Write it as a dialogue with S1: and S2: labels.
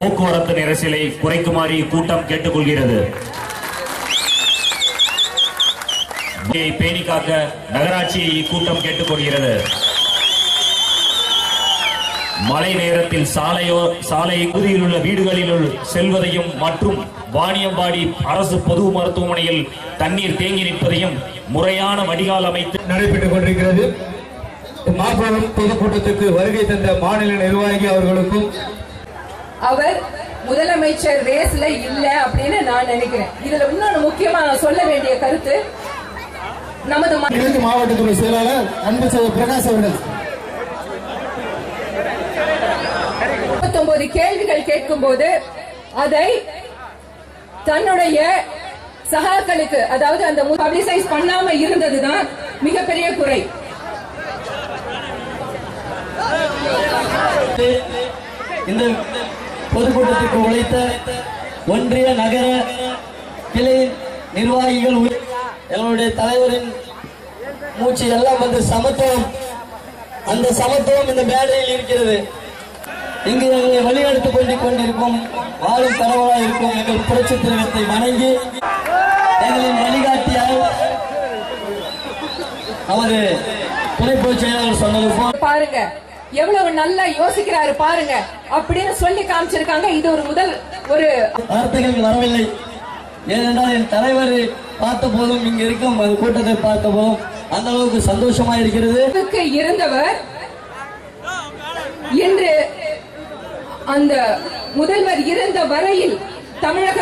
S1: போக்குவரத்து நெரிசலை குறைக்குமாறு இக்கூட்டம் கேட்டுக்கொள்கிறது. பேணி காக்க நகராட்சியை இக்கூட்டம் கேட்டுக்கொள்கிறது. மழை நேரத்தில் சாலையோ சாலை பகுதியில் உள்ள வீடுகளில் செல்வதையும் மற்றும் வாணியம்பாடி அரசு பொது மருத்துவமனையில் தண்ணீர் தேங்கி நிற்பதையும் முறையான வடிகால் அமைத்து
S2: நடைபெற்றுக் கொண்டிருக்கிறது. மாபெரும் பொதுக்கூட்டத்துக்கு வருகை தந்த மாநில நிர்வாகி அவர்களுக்கும்
S3: அவர் முதலமைச்சர் ரேஸ்ல இல்ல அப்படின்னு நான் நினைக்கிறேன். இதுல இன்னொன்னு முக்கியமா சொல்ல வேண்டிய கருத்து நமது
S2: கிழக்கு மாவட்டத்துறை செயலாளர் அன்பு சகோதரர் பிரகாஷ் அவர்கள்.
S3: முப்பத்தொன்பது கேள்விகள் கேட்கும்போது அதை தன்னுடைய சகாக்களுக்கு அதாவது அந்த பப்ளிசைஸ் பண்ணாம இருந்ததுதான் மிகப்பெரிய குறை.
S4: இந்த பொதுக்கூட்டத்துக்கு உழைத்த ஒன்றிய நகர கிளை நிர்வாகிகள் எங்களுடைய தலைவரின் மூச்சு எல்லாம் வந்து சமத்துவம். அந்த சமத்துவம் இந்த மேடையில் இருக்கிறது. இங்கு எங்களை வழிநடத்திக் கொண்டு கொண்டிருக்கும் வாழும் கடவுளாக இருக்கும் எங்கள் புரட்சி திலகத்தை வணங்கி எங்களின் வழிகாட்டியால் நமது துணை பொதுச் செயலாளர் சொன்னது
S3: பாருங்க. எவ்வளவு நல்லா யோசிக்கிறாரு பாருங்க அப்படின்னு சொல்லி காமிச்சிருக்காங்க. இது ஒரு முதல் ஒரு
S4: வார்த்தைகள் வரவில்லை. ஏனென்றால் என் தலைவர் பார்த்த போதும் இங்க இருக்கும் கூட்டத்தை பார்த்த போதும் அந்த அளவுக்கு சந்தோஷமா இருக்கிறது.
S3: இருந்தவர் இன்று அந்த முதல்வர் இருந்த வரையில் தமிழக